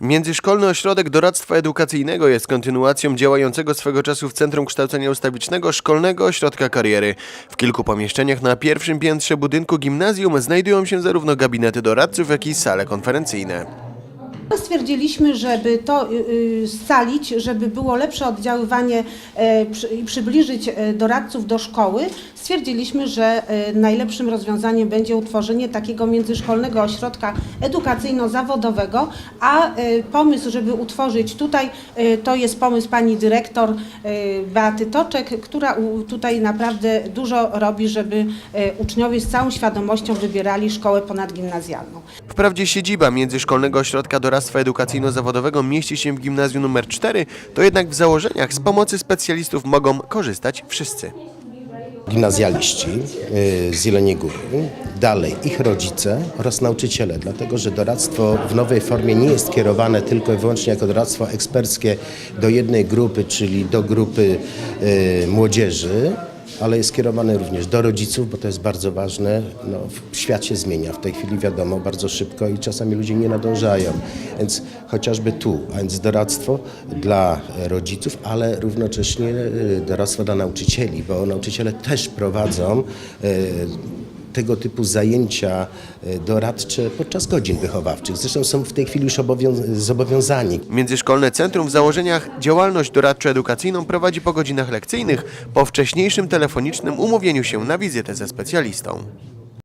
Międzyszkolny Ośrodek Doradztwa Edukacyjnego jest kontynuacją działającego swego czasu w Centrum Kształcenia Ustawicznego Szkolnego Ośrodka Kariery. W kilku pomieszczeniach na pierwszym piętrze budynku gimnazjum znajdują się zarówno gabinety doradców, jak i sale konferencyjne. Stwierdziliśmy, żeby to y, y, scalić, żeby było lepsze oddziaływanie e, i przybliżyć e, doradców do szkoły. Stwierdziliśmy, że e, najlepszym rozwiązaniem będzie utworzenie takiego międzyszkolnego ośrodka edukacyjno-zawodowego, a pomysł, żeby utworzyć tutaj, to jest pomysł pani dyrektor Beaty Toczek, która tutaj naprawdę dużo robi, żeby uczniowie z całą świadomością wybierali szkołę ponadgimnazjalną. Wprawdzie siedziba Międzyszkolnego Ośrodka Doradztwa Edukacyjno-Zawodowego mieści się w gimnazjum nr 4, to jednak w założeniach z pomocy specjalistów mogą korzystać wszyscy. gimnazjaliści y, z Jeleniej Góry, dalej ich rodzice oraz nauczyciele, dlatego że doradztwo w nowej formie nie jest kierowane tylko i wyłącznie jako doradztwo eksperckie do jednej grupy, czyli do grupy y, młodzieży, ale jest kierowane również do rodziców, bo to jest bardzo ważne. No, świat się zmienia w tej chwili, wiadomo, bardzo szybko i czasami ludzie nie nadążają. Więc chociażby tu, a więc doradztwo dla rodziców, ale równocześnie e, doradztwo dla nauczycieli, bo nauczyciele też prowadzą e, tego typu zajęcia e, doradcze podczas godzin wychowawczych. Zresztą są w tej chwili już obowią- zobowiązani Międzyszkolne Centrum w założeniach działalność doradczo-edukacyjną prowadzi po godzinach lekcyjnych, po wcześniejszym telefonicznym umówieniu się na wizytę ze specjalistą.